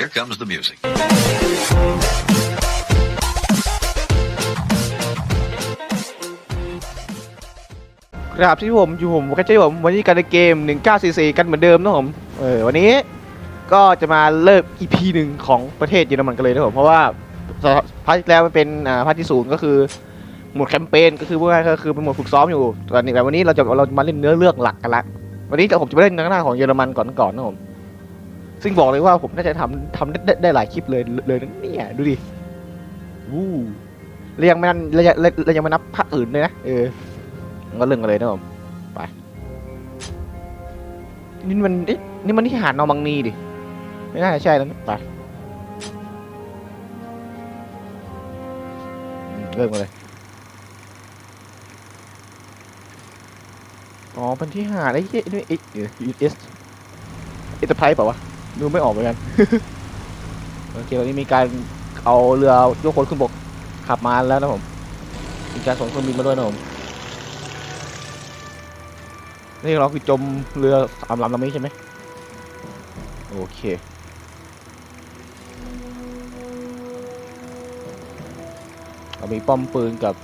Here comes the music. ครับที่ผมอยู่ผมก็จะผมวันนี้กันในเกม 1944 กันเหมือนเดิมนะผมเออวันนี้ก็จะมาเริ่ม EP หนึ่งของประเทศเยอรมันกันเลยนะผมเพราะว่าพาร์ทที่แล้วมันเป็นอ่าพาร์ทที่ศูนย์ก็คือหมวดแคมเปญก็คือพวกนั้นก็คือเป็นหมวดฝึกซ้อมอยู่ตอนนี้แต่วันนี้เราจะเรามาเล่นเนื้อเรื่องหลักกันละวันนี้ผมจะไปเล่นทางหน้าของเยอรมันก่อนก่อนนะผม ซึ่งบอกเลยว่าผมน่าจะทำทำได้ได้ได้หลายคลิปเลยเลยนะเนี่ยดูดิวู้แล้วยังไม่นับแล้วยังแล้วยังไม่นับภาคอื่นเลยนะเออก็เรื่องกันเลยนะผมไปนี่มันเอ๊ะนี่มันที่หาดนอร์มังนีดิไม่น่าจะใช่แล้วนะไปอืมเริ่มกันเลยอ๋อเป็นที่หาดไอ้เหี้ยนี่เอ๊ะเดี๋ยวเอสเอสไพร์เปล่าวะ ดูไม่ออกเหมือนกัน โอเควันนี้มีการเอาเรือยกคนขึ้นบกขับมาแล้วนะผม มีการส่งเครื่องบินมาด้วยนะผม นี่เราคือจมเรือสามลำลำนี้ใช่ไหมโอเคเรามีป้อมปืนกับ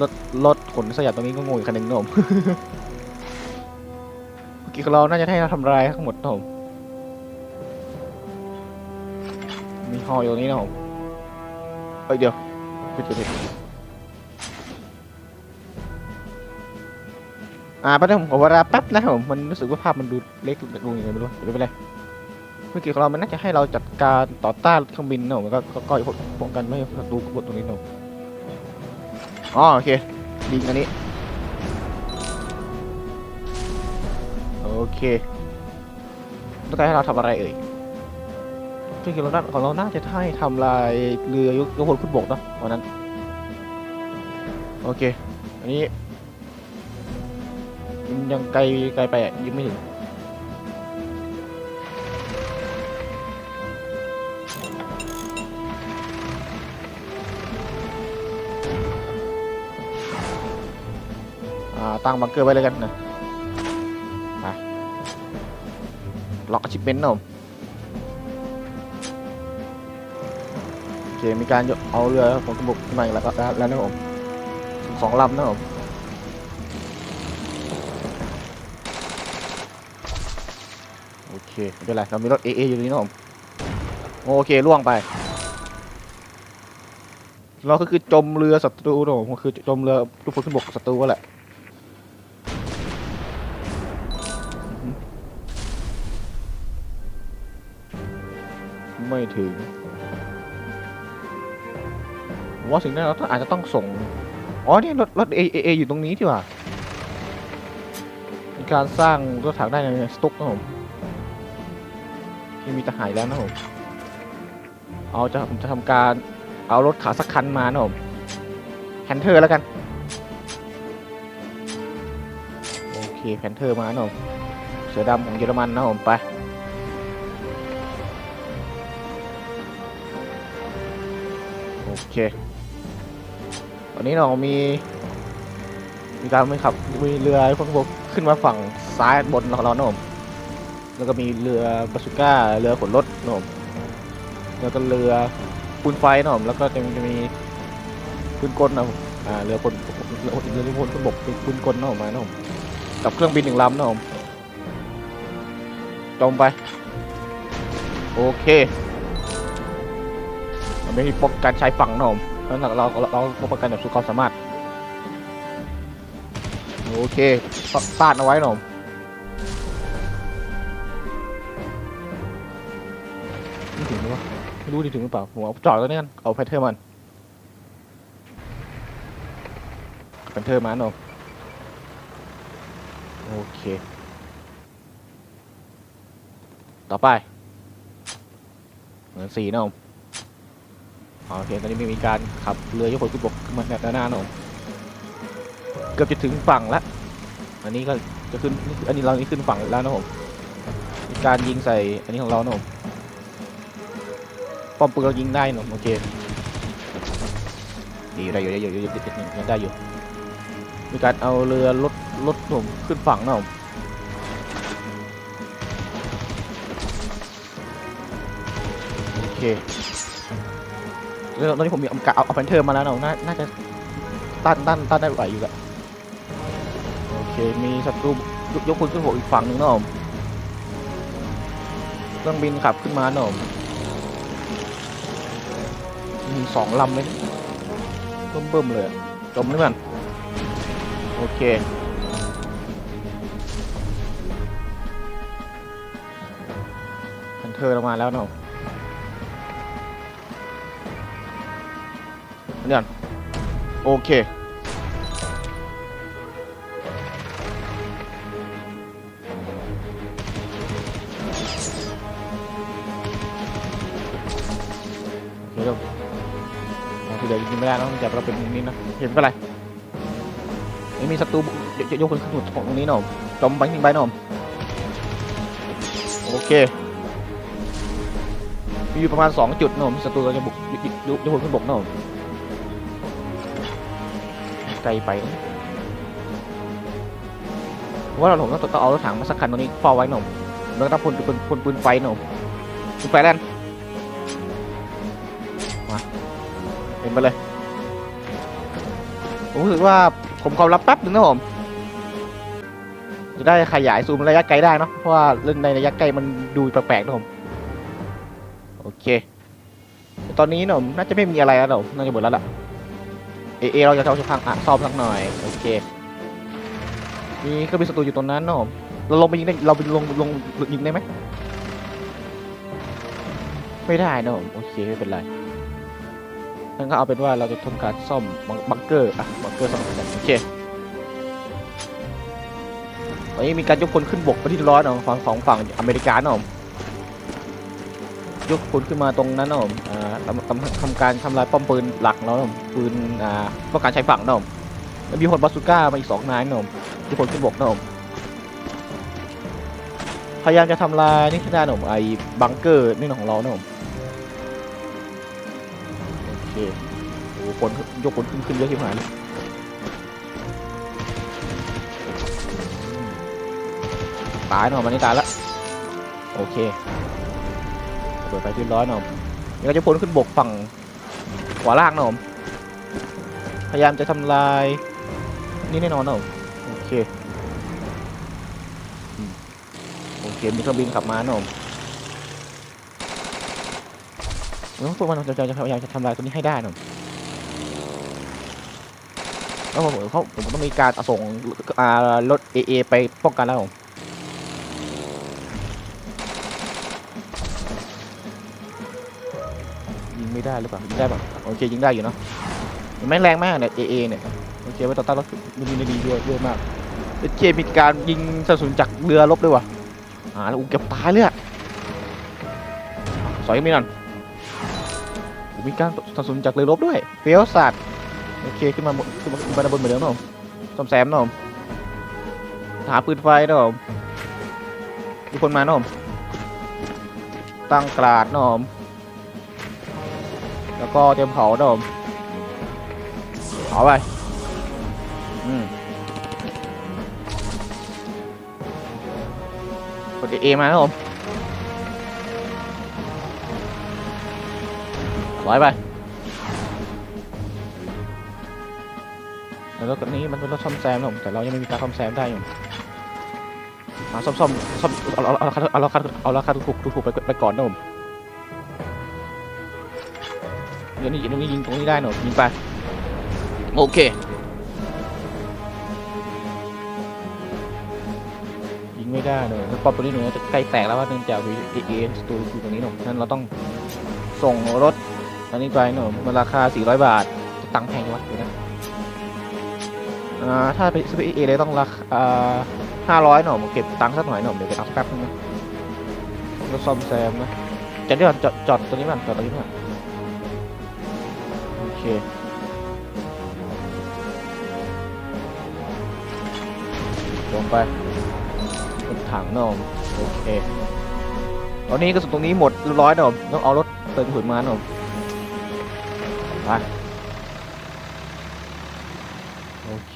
รถรถขนสยามตรงนี้ก็งงอีกคันหนึ่งนะผมเมื่อกี้เราน่าจะให้เราทำลายทั้งหมดนะผม ฮออยู่ตรงนี้นะผมเอ้ยเดี๋ยวผิดผิดผิดอ่าแป๊บนึงผมขอเวลาแป๊บนะครับผมมันรู้สึกว่าภาพมันดูเล็กลงยังไงไม่รู้เดี๋ยวไม่เป็นไรเมื่อกี้ของเรามันน่าจะให้เราจัดการต่อต้านเครื่องบินนะผมแล้วก็ก็ก็ป้องกันไม่ให้ศัตรูบดตรงนี้นะผมอ๋อโอเคยิงอันนี้โอเคต้องการให้เราทำอะไรเอ่ย เมื่อเราน่าของเราน่าจะให้ทำลายเรือยกยกพลขึ้นบกเนอะวันนั้น โอเค อันนี้ ยังไกลไกลไปอะยังไม่ถึงอ่าตั้งบังเกอร์ไว้เลยกันนะไปล็อกชิปเมนต์นะผม เคมีการเอาเรือของกระบอกขึ้นมาอีกแล้วแล้วนะผมสองลำนะผมโอเคไม่เป็นไรเรามีรถ AA ออยู่นี้นะผมโอเคล่วงไป เราก็คือจมเรือศัตรูนะผมคือจมเรือทุกคนขึ้นบกศัตรูก็แหละไม่ถึง ว่าสิ่งนั้นเราอาจจะต้องส่ง อ๋อนี่รถรถ AA ออยู่ตรงนี้ที่ว่ามีการสร้างรถถังได้ในสต็อกนะผมที่มีทหารแล้วนะผมเอาจะผมจะทำการเอารถขาสักคันมานะผมแพนเทอร์แล้วกันโอเคแพนเทอร์มานะผมเสือดำของเยอรมันนะผมไปโอเค ตอนนี้เรามีมีการไม่ขับมีเรือพวกพวกขึ้นมาฝั่งซ้ายบนของเรานะผมแล้วก็มีเรือบาสุก้าเรือขนรถนะผมแล้วก็เรือปืนไฟนะผมแล้วก็จะมีจะมีปืนกลนะผมอ่าเรือคนเรือเรือพลคนบกปืนกลนะผมมานะผมกับเครื่องบินหนึ่งลำนะผมจมไป โอเคไม่มีป้องกันชายฝั่งนะผม เราะฉะนั้นเราเราเราป้องกันแบบสุดความสามารถ โอเคต้านเอาไว้หนะผมไม่ถึงหรือวะไม่รู้ดิถึงหรือเปล่าผมเอาจอดแล้วเนี่ยกันเอาแพทเทิร์นมันแพทเทิร์นมันเนาะโอเค ต่อไป เหมือนสีเนาะ โอเคตอนนี้ไม่มีการขับเรือยกพลขึ้นบกขึ้นมาด้านหน้าเนาะเกือบจะถึงฝั่งแล้วอันนี้ก็จะขึ้นอันนี้เรานี่ขึ้นฝั่งแล้วนะผมมีการยิงใส่อันนี้ของเรานะผมป้อมปืนเรายิงได้เนอะโอเคดีได้อยู่ได้อยู่ได้อยู่ยังได้อยู่ มีการเอาเรือรถรถผมขึ้นฝั่งนะผมโอเค ตอนนี้ผมมีเอาเอาเอาแพนเทอร์มาแล้วเนาะน่าจะต้านต้านต้านได้ไหวอยู่แหละโอเคมีศัตรูยกยกพลขึ้นบกอีกฝั่งหนึ่งเนาะผมเครื่องบินขับขึ้นมาเนาะมมีสองลำเลยนะเบิ่มๆเลยจมนี่มันโอเคพันเทอร์ลงมาแล้วเนาะ เดี๋ยวก่อนโอเค เดี๋ยวเอเดียวยิงไม่ได้แล้วแต่เราเป็นนี้นะ เห็นเป็นไรไม่มีศัตรูยกยกคนขึ้นตรงนี้เนาะจมไปยิงไปเนาะโอเค มีอยู่ประมาณ 2 จุดหนะผมศัตรูเราจะบุกยุยุยุยุพลขึ้นบกหนะผม ไกลไปว่าเราผมต้องต้องเอารถถังมาสักคันตรงนี้เฝ้าไว้หน่อยแล้วก็ต้องพ่นพ่นพ่นปืนไฟหน่อยปืนไฟแล่นมาเป็นไปเลยผมรู้สึกว่าผมความลับแป๊บหนึงนะผมจะได้ขยายซูมระยะไกลได้เนอะเพราะว่าเล่นในระยะไกลมันดูแปลกๆนะผมโอเค ตอนนี้เนอะน่าจะไม่มีอะไรแล้วเนอะน่าจะหมดแล้วล่ะ เอเอเราจะเอาทางอะซ่อมสักหน่อยโอเคมีเครื่องบินศัตรูอยู่ตรงนั้นเนอะเราลงไปยิงได้เราไปลงลงยิงได้ไหมไม่ได้เนอะโอเคไม่เป็นไรงั้นก็เอาเป็นว่าเราจะทำการซ่อมบังเกอร์อะบังเกอร์ซ่อมกันโอเคตอนนี้มีการยกพลขึ้นบกไปที่ร้อยเนอะฝั่งของฝั่งอเมริกาเนอะ ยกพลขึ้นมาตรงนั้นนะผมอ่าทำทำทำการทำลายป้อมปืนหลักแล้วนะผมปืนอ่าต้องการใช้ฝั่งนะผมแล้วมีพลบาซูก้ามาอีกสองนายนะผมที่พลขึ้นบกนะผมพยายามจะทำลายนี่ที่ได้นะผมไอ้บังเกอร์นี่ของเรานะผมโอเคโอ้โหคนยกคนขึ้นขึ้นเยอะที่หายเลยอืมตายนะมันนี้ตายแล้วโอเค เปิดไฟขึ้นร้อยน่อยนี่ก็จะพ้นขึ้นบกฝั่งขวาล่างน่อยพยายามจะทำลายนี่แน่นอนน่อยโอเคโอเคมีเครื่องบินขับมาหน่อยแล้วพวกมันจะจะพยายามจะทำลายตัวนี้ให้ได้น่อยแล้วผมเขาผมต้องมีการส่งรถเอเอไปป้องกันแล้วผม ยิงได้หรือเปล่ายิงได้ป่ะโอเคยิงได้อยู่เนาะมันไม่งแรงมากเนี่ยเอเอเนี่ยโอเคไว้ต่อต้านรถมันมีดีด้วยด้วยมากเอเจมีการยิงสนับสนุนจากเรือรบด้วยว่ะอ่าแล้วอุ้งเกือบตายเลยอะสอยมีนั่นมีการสนับสนุนจากเรือรบด้วยเฟี้ยวสัตว์โอเคขึ้นมาขึ้นมาขึ้นมาด้าบนเหมือนเดิมเนาะซ่อมแซมเนาะหาปืนไฟเนาะมีคนมาเนาะตั้งกราดเนาะ ก็เตรียมเผานะผมเผาไปอืมกดเอมานะผมร้อยไปแล้วรถคันนี้มันเป็นรถซ่อมแซมนะผมแต่เรายังไม่มีการซ่อมแซมได้อยู่มาซ่อมซ่อมซ่อมเอาเอาเอาราคาเอาราคาเอาราคาถูกถูกถูกไปไปก่อนนะผม เดี๋ยวนี้ตรงนี้ยิงตรงนี้ได้หนูยิงไปโอเคยิงไม่ได้เลยแล้วป๊อปตัวนี้หนูจะใกล้แตกแล้วว่าเนื่องจากมีเอเอสตูอยู่ตรงนี้หนูนั้นเราต้องส่งรถอันนี้ไปหนูมันราคา 400 บาทจะตังค์แพงจังวะเดี๋ยวนะอ่าถ้าไปซื้อเอเอเลยต้องราคาอ่า500หนูผมเก็บตังค์สักหน่อยหนูเดี๋ยวไปเอาสักแป๊บนึงนะรถซ่อมแซมนะจอดเดี๋ยวจอดจอดตัวนี้มันจอดตัวนี้มันโอ เคลงไปถังนมโอเค ตอนนี้กระสุนตรงนี้หมดเรียบร้อยนมต้องเอารถเติมกระสุนมานมไปโอเค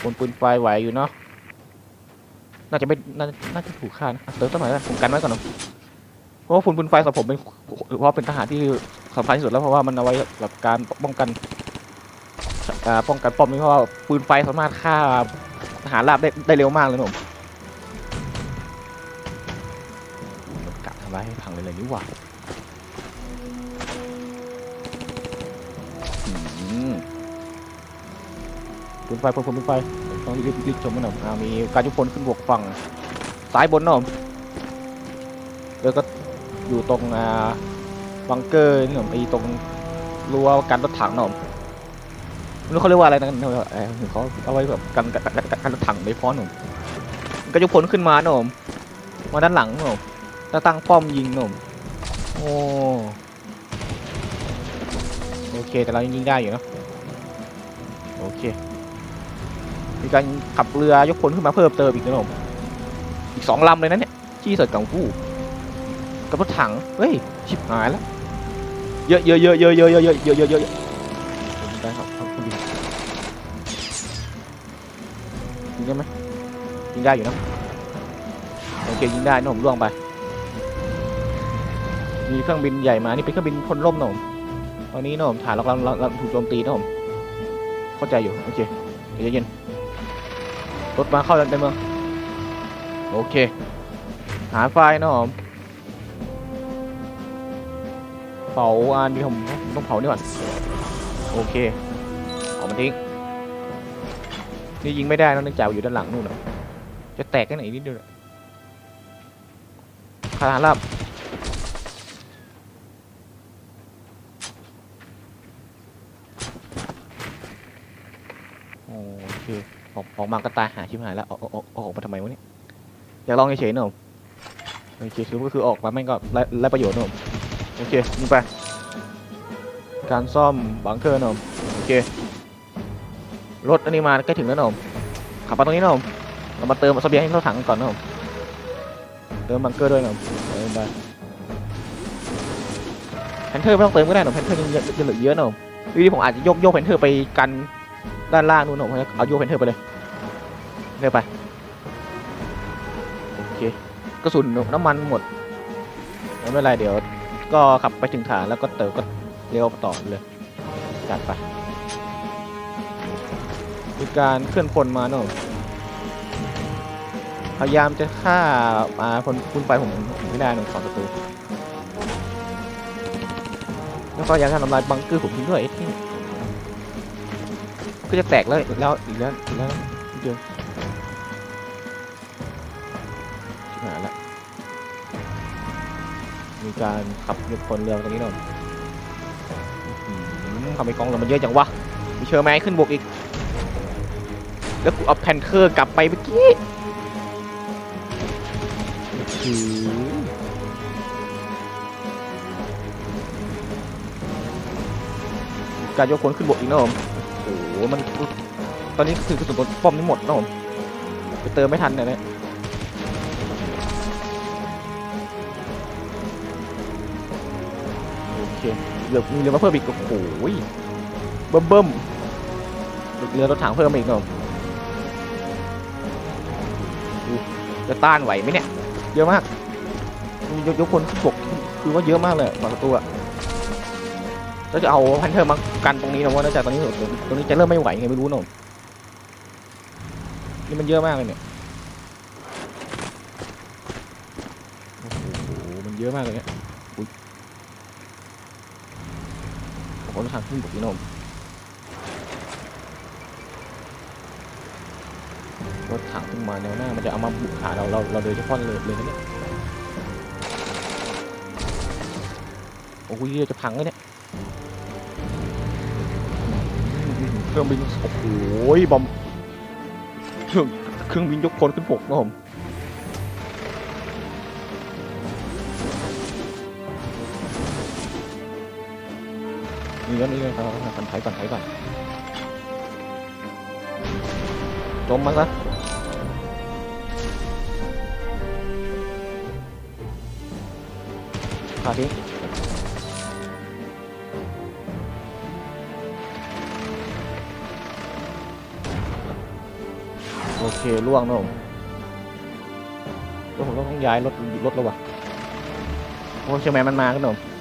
คนปืนไฟไหวอยู่เนาะน่าจะไม่น่าน่าจะถูกฆ่านะเติมสักหน่อยนะผมกันไว้ก่อนนมเพราะว่าฟืนปืนไฟสำหรับผมเป็นเพราะว่าเป็นทหารที่ สำคัญที่สุดแล้วเพราะว่ามันเอาไว้แบบการป้องกันอ่าป้องกันป้อมนี่เพราะว่าปืนไฟสามารถฆ่าทหารราบได้ได้เร็วมากเลยนะผมกะทำลายให้พังเลยเลยนี่หว่าปืนไฟปืนปืนไฟต้องรีบรีบชมมันหน่อยมีการยุพลขึ้นบวกฝั่งซ้ายบนนะผมแล้วก็อยู่ตรงอ่า บังเกอร์นี่ผมไอ้ตรงรั้วกันรถถังเนาะผมไม่รู้เขาเรียกว่าอะไรนะเออเห็นเขาเอาไว้แบบกันกันรถถังในฟอหนต์ผมก็ยกผลขึ้นมาเนาะผมมาด้านหลังเนาะผมแล้วตั้งป้อมยิงเนาะผมโอ้โอเคแต่เรายังยิงได้อยู่เนะโอเค มีการขับเรือยกพลขึ้นมาเพิ่มเติมอีกนะผมอีกสองลำเลยนะเนี่ยที่สร็จกังฟูกับรถถังเฮ้ยชิบหายแล้ว เยอะเยอะเยอะเยอะเยอะเยอะเยอะเยอะเยอะเยอะเยอะได้ครับครับคุณดิยิงได้ไหมยิงได้อยู่นะโอเคยิงได้นะผมล่วงไป มีเครื่องบินใหญ่มานี่เป็นเครื่องบินพ่นร่มนะผมตอนนี้นะผมฐานเรากำลังเราเราถูกโจมตีนะผมเข้าใจอยู่โอเคเดี๋ยวเย็นรถมาเข้าในเมืองโอเค หาไฟนะผม เผาอันนี้ผมต้องเผานี่ก่อนโอเคเอามันทิ้งนี่ยิงไม่ได้นะเนื่องจากอยู่ด้านหลังนู่นนะจะแตกแค่ไหนนิดเดียวคาราลับโอเคออกออกมาก็ตายหาชิบหายแล้วออกออกออกมาทำไมวะเนี่ยอยากลองเฉยๆเนอะโอเคคือก็คือออกมาแม่งก็ไร้ไรประโยชน์เนอะ โอเคยิงไป การซ่อมบังเกอร์นมโอเค รถอันนี้มาใกล้ถึงแล้วนมขับมาตรงนี้นมเรามาเติมเสบียงให้เข้าถังก่อนนมเติมบังเกอร์ด้วยนมเติมไปแพนเทอร์ไม่ต้องเติมก็ได้นะแพนเทอร์ยังยังเหลือเยอะนมทีนี้ผมอาจจะยกโยกแพนเทอร์ไปกันด้านล่างนู่นนมเอาโยกแพนเทอร์ไปเลยเร็วไปโอเคกระสุนน้ำมันหมดไม่เป็นไรเดี๋ยว ก็ขับไปถึงฐานแล้วก็เติมก็เลี้ยวต่อเลยจัดไปมีการเคลื่อนพลมาเนอะพยายามจะฆ่ามาพลคุณไปผมไม่ได้หนึ่งของศัตรูแล้วก็พยายามทำลายบังเกอร์ผมทิ้งด้วยไอ้ที่ก็จะแตกแล้วแล้วอีกแล้วอีกแล้วเดียว มีการขับยกคนเรือตรงนี้หน่อยทำไมกองเรามันเยอะจังวะ มีเชอร์แมนขึ้นบวกอีก แล้วกูเอาแพนเทอร์กลับไปเมื่อกี้การยกคนขึ้นบกอีกนะผมโอ้โหมัน ตอนนี้คือกระสุนป้อมนี่หมดนะผมไปเติมไม่ทันเนี่ย เคเดี๋ยวมีเรือมาเพิ่มอีกโอ้โหเบิ่มเบิ่มเรือรถถังเพิ่มอีกเนาะอู้จะต้านไหวไหมเนี่ย เยอะมากยกยกคนขึ้นบกคือว่าเยอะมากเลยบางตูอะแล้วจะเอาพันเทอร์มากันตรงนี้นะว่าน่าจะตอนนี้ตรงนี้จะเริ่มไม่ไหวไงไม่รู้เนาะนี่มันเยอะมากเลยเนี่ยโอ้โหมันเยอะมากเลยเนี่ย ผมทางขึ้นบกนี่นมรถถังขึ้นมาแนวหน้ามันจะเอามาบุกหาเราเราเราโดยเฉพาะเลยเลยนะเนี่ยโอ้โหเรือจะพังแล้วเนี่ยเครื่องบินโอ้โหบอมเครื่องเครื่องบินยกคนขึ้นบกนะผม นี่แล้วนี่เลยครับก่อนไถก่อนไถก่อนจมมาซะขาทิ้งโอเคล่วงนะผมแล้วผมต้องย้ายรถรถแล้ววะโอ้เชอร์แมนมันมาครับผม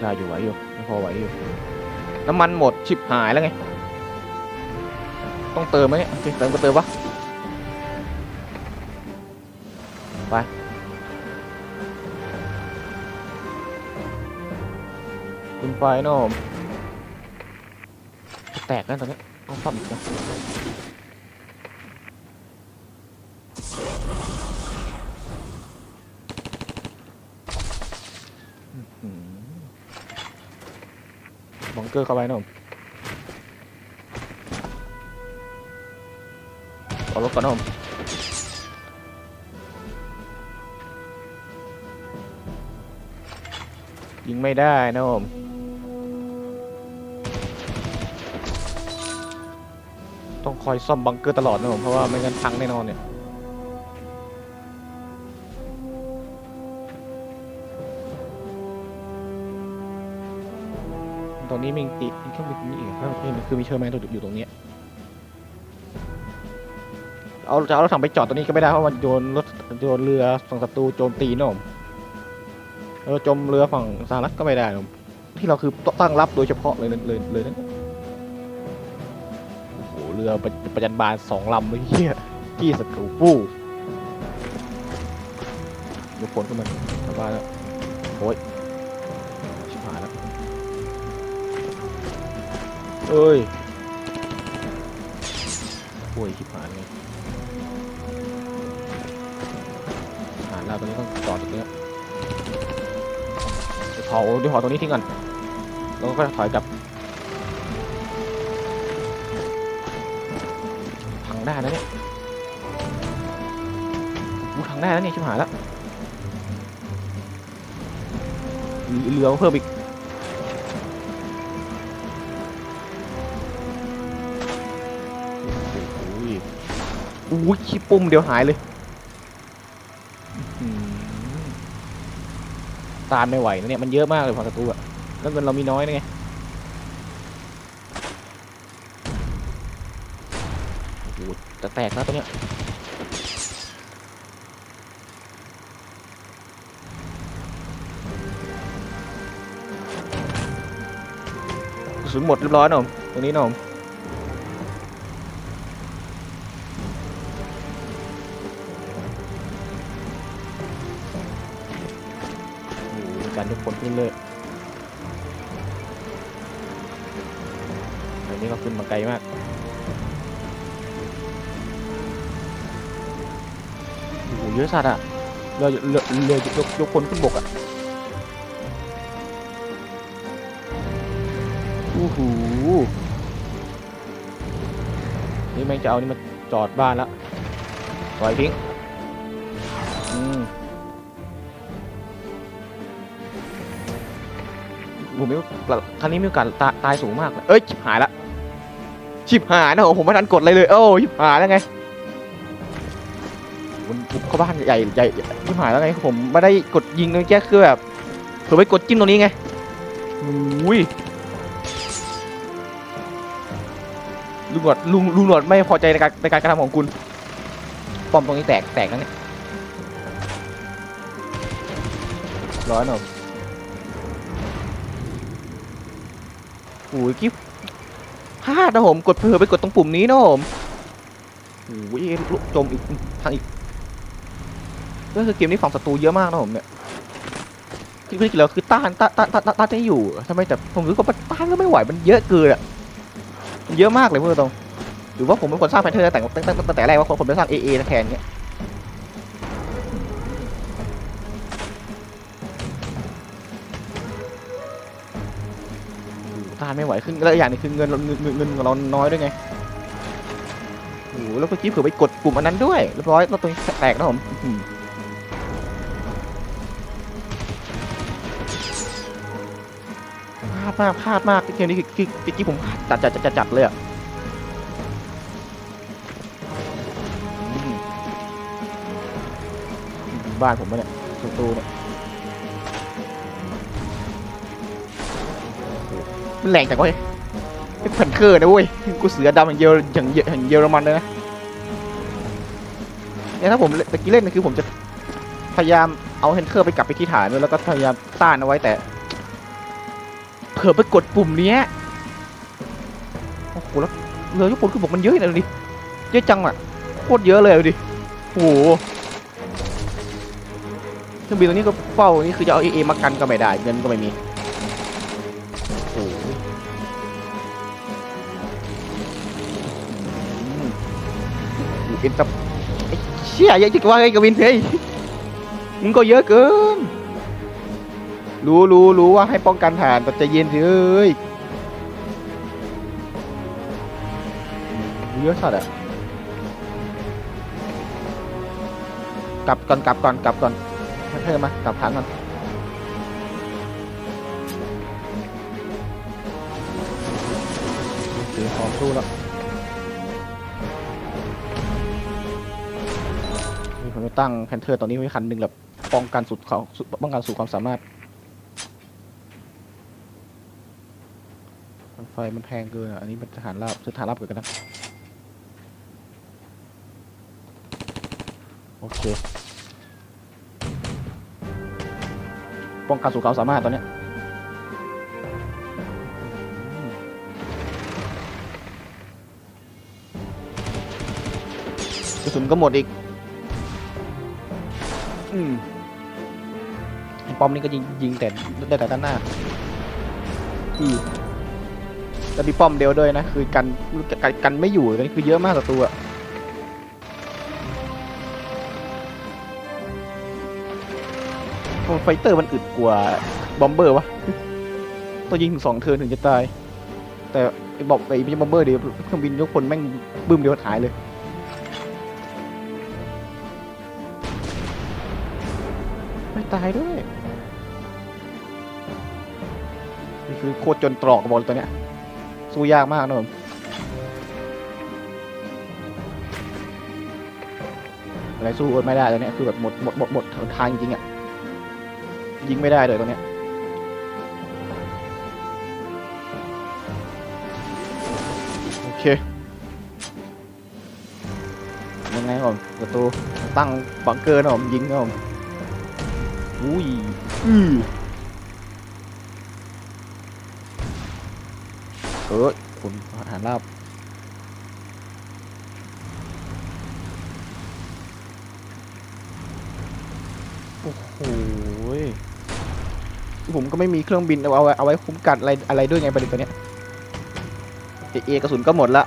ได้อยู่ไหวอยู่ยพอไหวอยู่น้ำมันหมดชิบหายแล้วไง ต้องเติมไหมเนี่ยโอเคเติมก็เติมวะไปคุณไฟเนอะจะแตกแล้วตอนนี้ต้องซ่อมอีกนะอื้อหือ บังเกอร์เข้าไปเนอะเอรถก่อนนะผมยิงไม่ได้นะผมต้องคอยซ่อมบังเกอร์ตลอดนะผมเพราะว่าไม่งั้นพังแน่นอนเนี่ย นี้มีตีมีเครื่องบินนี่อีกครับนี่คือมีเชอร์แมนอยู่ตรงเนี้ยเอาจะเอารถถังไปจอดตรงนี้ก็ไม่ได้เพราะมันโยนรถโยนเรือฝั่งศัตรูโจมตีนะผมเออจมเรือฝั่งสหรัฐก็ไม่ได้นะผมที่เราคือตั้งรับโดยเฉพาะเลยเลยเลยนะโอ้โหเรือประประจันบานสองลำเลยเฮียกี้ศัตรูปู้ยกผลขึ้นมาสบายแล้วโอ้ยชิบหายแล้ว เอ้ยโอ้ยชิบหายเลยหานเราตรงนี้ต้องจอดตรงนี้ยวเผาเดี๋ยวเผาตรงนี้ทิ้งก่อนแล้วก็ถอยกลับพังได้แล้วเนี่ยอู้พังได้แล้วเนี่ยชิบหายแล้วเรือเพิ่มอีก อู้ยขี้ปุ่มเดี๋ยวหายเลย ตามไม่ไหวนะเนี่ยมันเยอะมากเลยฝั่งศัตรูอะแล้วเงินเรามีน้อยนะไงโอ้โหจะแตกแล้วตัวเนี้ยสุนหมดเรียบร้อยนะผมตรงนี้นะผม ขึ้นเลยอันนี้ก็ขึ้นมาไกลมากโอ้โหเยอะสัตว์อะเรือเรือเรือยกยกพลขึ้นบกอะโอ้โหนี่แม่งจะเอานี่มาจอดบ้านละปล่อยทิ้ง ผมม่ครั้งนี้มีโอกาสตาตายสูงมากเลยเอ้ยชิบหายละชิบหายนะผมไม่ทันกดอะไรเลยโอ้ชิบหายแล้วไงมันเข้าบ้านใหญ่ใหญ่ชิบหายแล้วไงผมไม่ได้กดยิงเมื่อกี้คือแบบเผื่อไปกดจิ้มตรงนี้ไงอุ้ยลุงหนวดลุงลุงหนวดไม่พอใจในการในการกระทำของคุณป้อมตรงนี้แตกแตกแล้วเนี่ยร้อยหน่อย อ้ยกิ๊บพลาดนะผมกดเผื่อไปกดตรงปุ่มนี้นะผมโอ้ยลุกจมอีกทางอีกก็คือเกมนี้ฝั่งศัตรูเยอะมากนะผมเนี่ยคือคือแล้วคือต้านต้านต้านต้านต้านได้อยู่ทำไมแต่ผมรู้สึกว่าต้านก็ไม่ไหวมันเยอะเกินอะมันเยอะมากเลยเพื่อนตรงหรือว่าผมเป็นคนสร้างแพทเทิร์นแต่ตั้งตั้งแต่แรกว่าผมเป็นสร้าง AA แทนเนี้ยานไม่ไหวขึ้นแล้วอย่างนึงคือเงินเงินเงินเงินของเราน้อยด้วยไงโอ้โหแล้วเมื่อกี้เผื่อไปกดปุ่มอันนั้นด้วยเรียบร้อยแล้วตรงนี้แตกนะผมอืมพลาดมากพลาดมากเกมนี้คือเมื่อกี้ผมจัดจัดจัดจัดเลยอะบ้านผมปะเนี่ยตูเนี่ย แรงจังเฮ้ยแผ่นเคอร์นะเว้ย กูเสือดำอย่างเยออย่างเยอย่างเยอรมันเลยนะ เนี่ยถ้าผมตะกี้เล่นนะคือผมจะพยายามเอาแฮนเคอร์ไปกลับไปที่ฐานด้วยแล้วก็พยายามต้านเอาไว้แต่ เผื่อไปกดปุ่มเนี้ย โอ้โหแล้วเรือญี่ปุ่นคือบอกมันเยอะนะดูดิ เยอะจังอะ โคตรเยอะเลยดูดิ โอ้โหเครื่องบินตัวนี้ก็เฝ้านี่คือจะเอาเอเอมากันก็ไม่ได้เงินก็ไม่มี เป็นตับไอ้เชี่ยยังจะว่าไงกับวินเฮ้ยมึงก็เยอะเกิน รู้รู้รู้ว่าให้ป้องกันฐานแต่ใจเย็นสิเอ้ยเยอะสัตว์อะกลับก่อนกลับก่อนกลับก่อนให้เพิ่มมากลับฐานก่อนเสียของสู้แล้ว ตั้งแพนเทอร์ตอนนี้ไว้คันหนึ่งแบบป้องกันสุดเขาป้องกันสุดความสามารถไฟมันแพงเกินอะอันนี้มันทหารราบซื้อทหารราบเกินกันนะโอเคป้องกันสู่ความสามารถตอนเนี้ยกระสุนก็หมดอีก อืมป้อมนี่ก็ยิงยิงแต่ได้แต่ด้านหน้าอีแล้วมีป้อมเดียวด้วยนะ คือกันกันกันไม่อยู่ตอนนี้คือเยอะมากต่อตัวโอ้ไฟเตอร์มันอึดกว่าบอมเบอร์วะต้องยิงถึงสองเทิร์นถึงจะตาย แต่ไอ้บอกไอ้ไม่ใช่บอมเบอร์เดียวเครื่องบินยกคนแม่งบึ้มเดียวหายเลย ไม่ตายด้วยนี่คือโคตรจนตรอกบอลตัวเนี้ยสู้ยากมากนะผมอะไรสู้ไม่ได้ตัวเนี้ยคือแบบหมดหมดหมดหมดทางจริงๆอะยิงไม่ได้เลยตัวเนี้ยโอเคยังไงผมประตูตั้งบังเกอร์นะผมยิงนะผม อุ้ยอือเออคุณอาหารลาบโอ้โหผมก็ไม่มีเครื่องบินเอาไว้เอาไว้คุ้มกันอะไรอะไรด้วยไงประเด็นตัวเนี้ยเอเอกระสุนก็หมดละ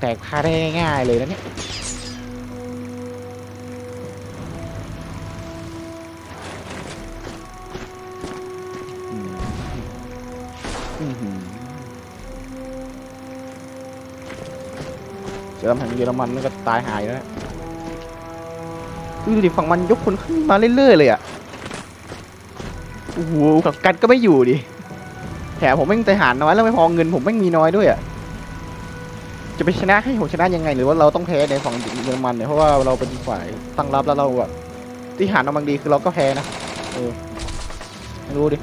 แตกพาได้ง่ายเลยนะเนี่ย เจอลำแห่งเยอรมันมันก็ตายหายแล้วดูดิฝั่งมันยกคนขึ้นมาเรื่อยๆเลยอะโอ้โหกับกันก็ไม่อยู่ดิแถมผมแม่งใจหารน้อยแล้วไม่พอเงินผมแม่งมีน้อยด้วยอะจะไปชนะให้ผมชนะยังไง หรือว่าเราต้องแพ้ในฝั่งเยอรมันเนี่ยเพราะว่าเราเป็นฝ่ายตั้งรับแล้วเราแบบที่หารเอาบางดีคือเราก็แพ้นะเออไม่รู้ดิ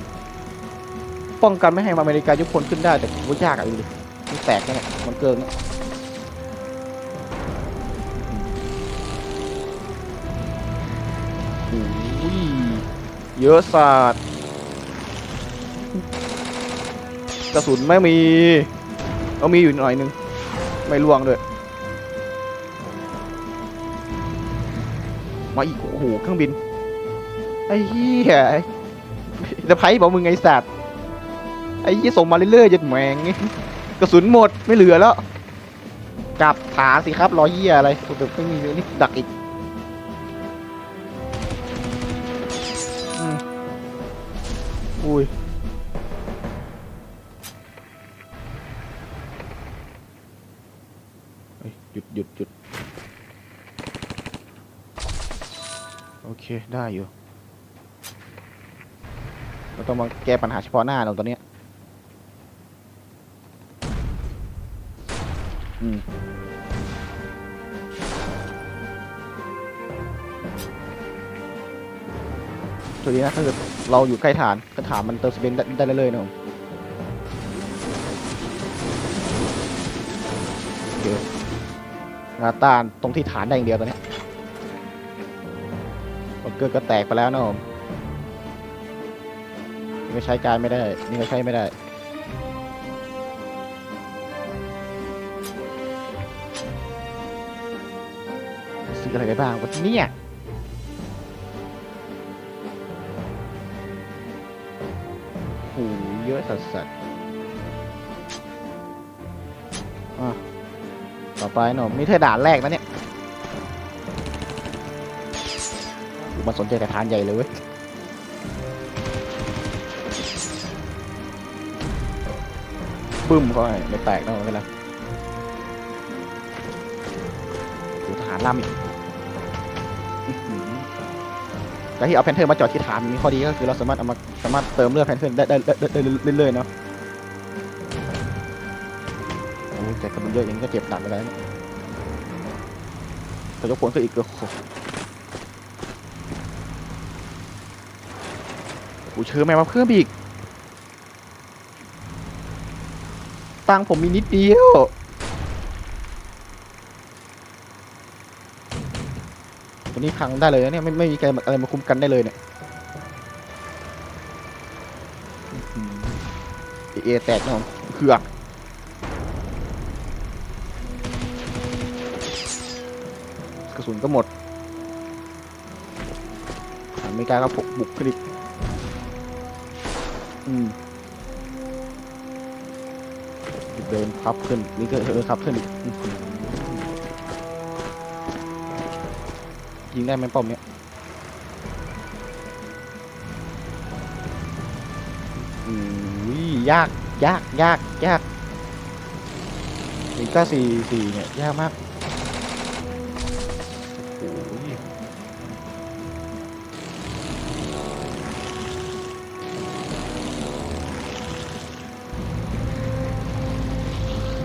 ป้องกันไม่ให้อเมริกายกพลขึ้นได้แต่ว่ายากอะดูดิมันแตกแค่เนี่ยมันเกินเนี่ย โอ้ยเยอะสัตว์กระสุนไม่มี เอามีอยู่หน่อยนึง ไม่ล่วงด้วย มาอีก โอ้โห เครื่องบิน ไอ้เหี้ยจะไพ่บอกมึงไงสัตว์ ไอ้ยี่ส่งมาเรื่อยๆจนแหมงกระสุนหมดไม่เหลือแล้ว กลับฐานสิครับรอยเยี่ยอะไรโอ้โหไม่มีนี่ดักอีก ได้อยู่ เราต้องมาแก้ปัญหาเฉพาะหน้าเราตอนเนี้ยอืมตัวนี้นะถ้าเกิดเราอยู่ใกล้ฐานกระฐานมันเติมสเปนได้ได้เลยๆนะผมโอเคนาตานตรงที่ฐานได้อย่างเดียวตอนนี้ อร์ก็แตกไปแล้วนะผมนี่ก็ใช้การไม่ได้ นี่ก็ใช้ไม่ได้ซื้ออะไรไปบ้างวันนี้เนี่ยโอ้โหเยอะสัสสัสอะต่อไปหน่อยนี่เธอด่านแรกนะเนี่ย มันสนใจกับทานใหญ่เลยเว้ยบึ้มเขาให้ไม่แตกนะไม่เป็นไรดูทหารล่ำอีกแต่ที่เอาแพนเทอร์มาจอดที่ฐานมีข้อดีก็คือเราสามารถเอามาสามารถเติมเลือดแพนเทอร์ได้ได้ได้เรื่อยๆเนาะโอ้แต่กำลังเยอะอย่างนี้ก็เจ็บหนักไปแล้วเนี่ยแต่ยกผลก็อีกโอ้โห กูเชื่อแม่มาเพิ่มอีก ตังผมมีนิดเดียว ตัวนี้พังได้เลยนะเนี่ยไม่ไม่มีอะไรอะไรมาคุมกันได้เลยเนี่ยเอแตกน่นอนเผือกกระสุนก็หมดอเมริกาก็บุกขึ้นอีก อืมเดินพับขึ้น นี่ก็เออพับขึ้นอีกยิงได้ไหมป้อมเนี้ยอืมยากยากยากยากอีกก็สี่สี่เนี่ยยากมาก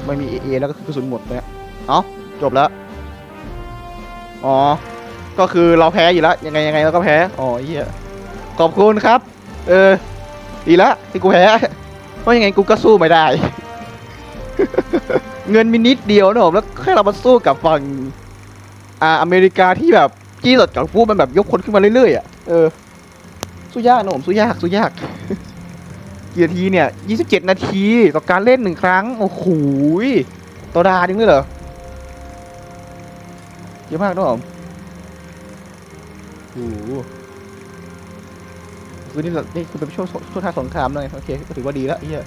ไม่มีเอเอแล้วก็คือกระสุนหมดเนี่ยเอ้าจบแล้วอ๋อ ก็คือเราแพ้อยู่แล้ว ยังไงยังไงเราก็แพ้ อ๋อเหี้ยขอบคุณครับ เออ ดีละที่กูแพ้ เพราะยังไงกูก็สู้ไม่ได้ เงินมีนิดเดียวนะผมแล้วแค่เรามาสู้กับฝั่งอ่าอเมริกาที่แบบจี้สดกับฟูมันแบบยกคนขึ้นมาเรื่อยๆอะ เออ สู้ยากนะผมสู้ยากสู้ยาก กี่นาทีเนี่ย27 นาทีต่อการเล่นหนึ่งครั้ง โอ้โหตัวดาจริงด้วยเหรอ เยอะมากนะผมโอ้โหคือนี่เรานี่คือเป็นช่วงช่วงท่าสงครามเลยโอเคก็ถือว่าดีแล้วเฮีย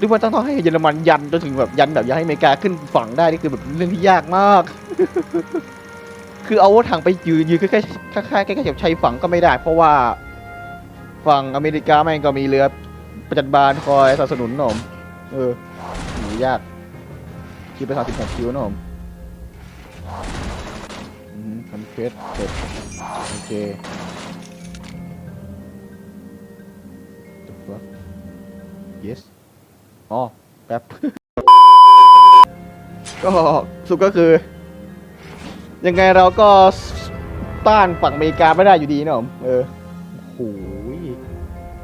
คือว่าต้องต้องให้เยอรมันยันจนถึงแบบยันแบบอยากให้อเมริกาขึ้นฝั่งได้นี่คือแบบเรื่องที่ยากมาก คือเอาถถังไปยืนยืนใกล้ๆใกล้ๆใกล้ๆกับชายฝั่งก็ไม่ได้ เพราะว่าฝั่งอเมริกาแม่งก็มีเรือ ประจันบานคอยสนับสนุนหนอมเออหนูยากคิดไปสามสิบหกคิวหนอมอืมทำเควสเสร็จโอเคตัว yes อ๋อ แป๊บ ก็สุดก็คือ ยังไงเราก็ต้านฝั่งอเมริกาไม่ได้อยู่ดีนะผม เออโอ้โห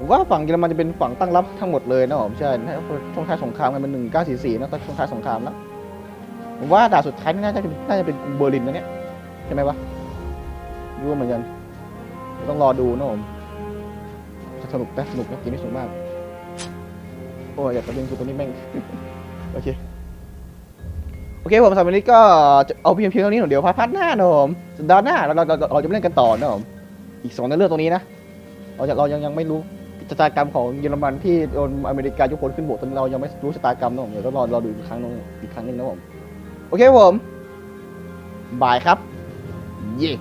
ผมว่าฝั่งเยอรมันจะเป็นฝั่งตั้งรับทั้งหมดเลยนะผมใช่ถ้าช่วงท้ายสงครามกันเป็นหนึ่งเก้าสี่สี่นะช่วงท้ายสงครามแล้วผมว่าด่านสุดท้ายน่าจะน่าจะเป็นกรุงเบอร์ลินนะเนี่ยใช่ไหมวะรู้เหมือนกันต้องรอดูนะผมสนุกนะสนุกนะกมนี้สนุกมาก โอ้ยอยากประเด็นคือตัวนี้แม่งโอเคโอเคผมสำหรับวันนี้ก็เอาเพียงเพียงเท่านี้หน่อยเดี๋ยวพาร์ทพัดหน้านะผมสัปดาห์หน้าเราเราเราจะเล่นกันต่อนะผมอีกสองในเรื่องตรงนี้นะเราจะเรายังยังไม่รู้ ชะตากรรมของเยอรมันที่โดนอเมริกายกพลขึ้นบกตอนนเรายังไม่รู้ชะตากรรมนะผมเดี๋ยวต้องรอรอดูอีกครั้งนึงอีกครั้งหนึงนะผมโอเคครับผมบายครับ เย่